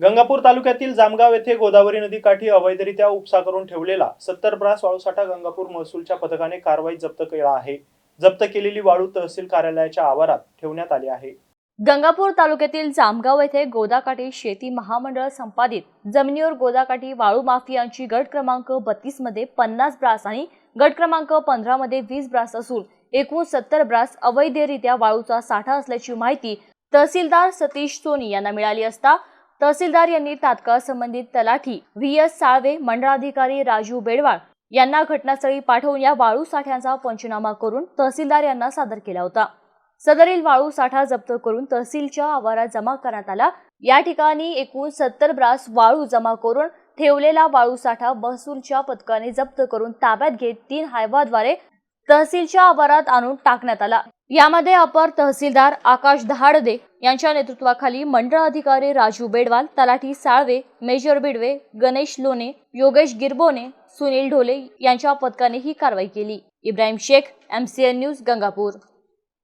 गंगापूर तालुक्यातील जामगाव येथे गोदावरी नदीकाठी अवैधरित्या उपसा करून ठेवलेला सत्तर ब्रास वाळूसाठा गंगापूर महसूलच्या पथकाने कारवाई जप्त केला आहे. जप्त केलेली वाळू तहसील कार्यालयाच्या आवारात ठेवण्यात आली आहे. गंगापूर तालुक्यातील जामगाव येथे गोदाकाठी शेती महामंडळ संपादित जमिनीवर गोदाकाठी वाळू माफियांची गट क्रमांक बत्तीसमध्ये पन्नास ब्रास आणि गट क्रमांक पंधरा मध्ये वीस ब्रास असून एकूण सत्तर ब्रास अवैधरित्या वाळूचा साठा असल्याची माहिती तहसीलदार सतीश सोनी यांना मिळाली असता तहसीलदार यांनी तात्काळ संबंधित तलाठी व्ही एस साळवे मंडळाधिकारी राजू बेडवाळ यांना घटनास्थळी पाठवून या वाळू साठ्यांचा पंचनामा करून तहसीलदार यांना सादर केला होता. सदरील वाळू साठा जप्त करून तहसीलच्या आवारात जमा करण्यात आला. या ठिकाणी एकूण सत्तर ब्रास वाळू जमा करून ठेवलेला वाळू साठा महसूलच्या पथकाने जप्त करून ताब्यात घेत तीन हायवाद्वारे तहसीलच्या आवारात आणून टाकण्यात आला. यामध्ये अपर तहसीलदार आकाश दहाडदे यांच्या नेतृत्वाखाली मंडळ अधिकारी राजू बेडवाल तलाठी साळवे मेजर बिडवे गणेश लोणे योगेश गिरबोने सुनील ढोले यांच्या पथकाने ही कारवाई केली. Ibrahim Shaikh MCN news Gangapur.